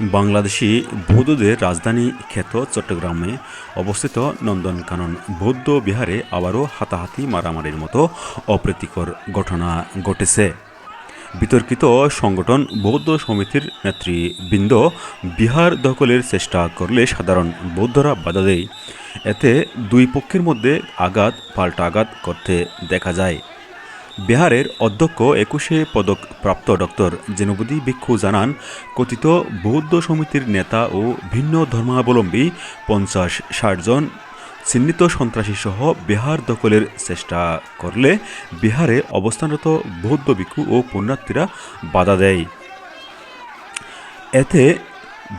বাংলাদেশি বৌদ্ধদের রাজধানী খ্যাত চট্টগ্রামে অবস্থিত নন্দনকানন বৌদ্ধ বিহারে আবারও হাতাহাতি মারামারির মতো অপ্রীতিকর ঘটনা ঘটেছে। বিতর্কিত সংগঠন বৌদ্ধ সমিতির নেতৃবৃন্দ বিহার দখলের চেষ্টা করলে সাধারণ বৌদ্ধরা বাধা দেয়। এতে দুই পক্ষের মধ্যে আঘাত, পাল্টা আঘাত করতে দেখা যায়। বিহারের অধ্যক্ষ একুশে পদক প্রাপ্ত ডক্টর জেনুবুদ্দি ভিক্ষু জানান, কথিত বৌদ্ধ সমিতির নেতা ও ভিন্ন ধর্মাবলম্বী পঞ্চাশ ষাট জন চিহ্নিত সন্ত্রাসী সহ বিহার দখলের চেষ্টা করলে বিহারে অবস্থানরত বৌদ্ধ ভিক্ষু ও পুণ্যার্থীরা বাধা দেয়। এতে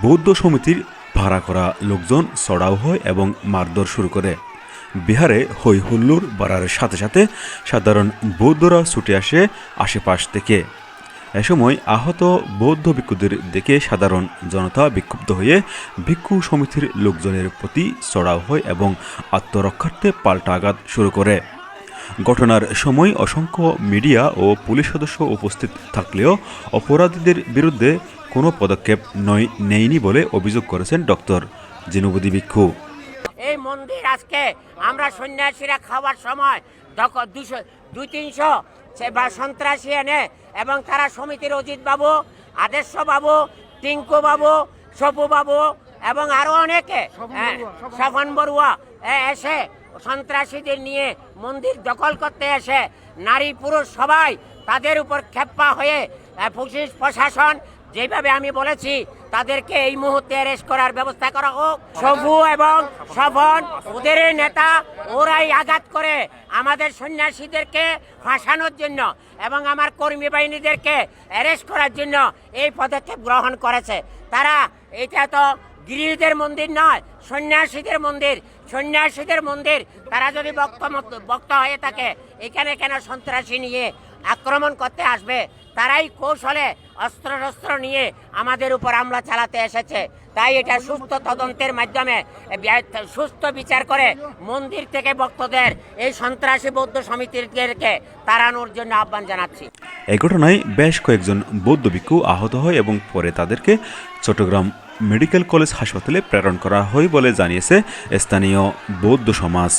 বৌদ্ধ সমিতির ভাড়া করা লোকজন চড়াও হয় এবং মারধর শুরু করে। বিহারে হই হুল্লোর বাড়ার সাথে সাথে সাধারণ বৌদ্ধরা ছুটে আসে আশেপাশ থেকে। এ সময় আহত বৌদ্ধ ভিক্ষুদের দেখে সাধারণ জনতা বিক্ষুব্ধ হয়ে ভিক্ষু সমিতির লোকজনের প্রতি চড়াও হয় এবং আত্মরক্ষার্থে পাল্টা আঘাত শুরু করে। ঘটনার সময় অসংখ্য মিডিয়া ও পুলিশ সদস্য উপস্থিত থাকলেও অপরাধীদের বিরুদ্ধে কোনো পদক্ষেপ নয় নেয়নি বলে অভিযোগ করেছেন ডক্টর জিনুবুদি ভিক্ষু। এই মন্দির আজকে আমরা সন্ন্যাসীরা খাওয়ার সময় দুশো দুই তিনশো সে বা সন্ত্রাসী এনে এবং তারা সমিতির অজিত বাবু আদেশ বাবু টিঙ্কু বাবু সপু বাবু এবং আরও অনেকে হ্যাঁ, স্বপন বড়ুয়া এসে সন্ত্রাসীদের নিয়ে মন্দির দখল করতে এসে নারী পুরুষ সবাই তাদের উপর খেপ্পা হয়ে পুলিশ প্রশাসন যেভাবে আমি বলেছি তাদেরকে এই মুহূর্তে অ্যারেস্ট করার ব্যবস্থা করা হোক। সবু এবং স্বপন ওদের নেতা, ওরাই আঘাত করে আমাদের সন্ন্যাসীদেরকে ফাঁসানোর জন্য এবং আমার কর্মী বাহিনীদেরকে অ্যারেস্ট করার জন্য এই পদক্ষেপ গ্রহণ করেছে। তারা, এটা তো গৃহীদের মন্দির নয়, সন্ন্যাসীদের মন্দির। সন্ন্যাসীদের মন্দির, তারা যদি বক্ত বক্ত হয়ে থাকে, এখানে কেন সন্ত্রাসী নিয়ে আক্রমণ করতে আসবে। তারাই কৌশলে অস্ত্র শস্ত্র নিয়ে আমাদের উপর হামলা চালাতে এসেছে। তাই এটা সুস্থ তদন্তের মাধ্যমে সুস্থ বিচার করে মন্দির থেকে ভক্তদের, এই সন্ত্রাসী বৌদ্ধ সমিতিদেরকে তাড়ানোর জন্য আহ্বান জানাচ্ছি। এই ঘটনায় বেশ কয়েকজন বৌদ্ধ ভিক্ষু আহত হয় এবং পরে তাদেরকে চট্টগ্রাম মেডিকেল কলেজ হাসপাতালে প্রেরণ করা হয় বলে জানিয়েছে স্থানীয় বৌদ্ধ সমাজ।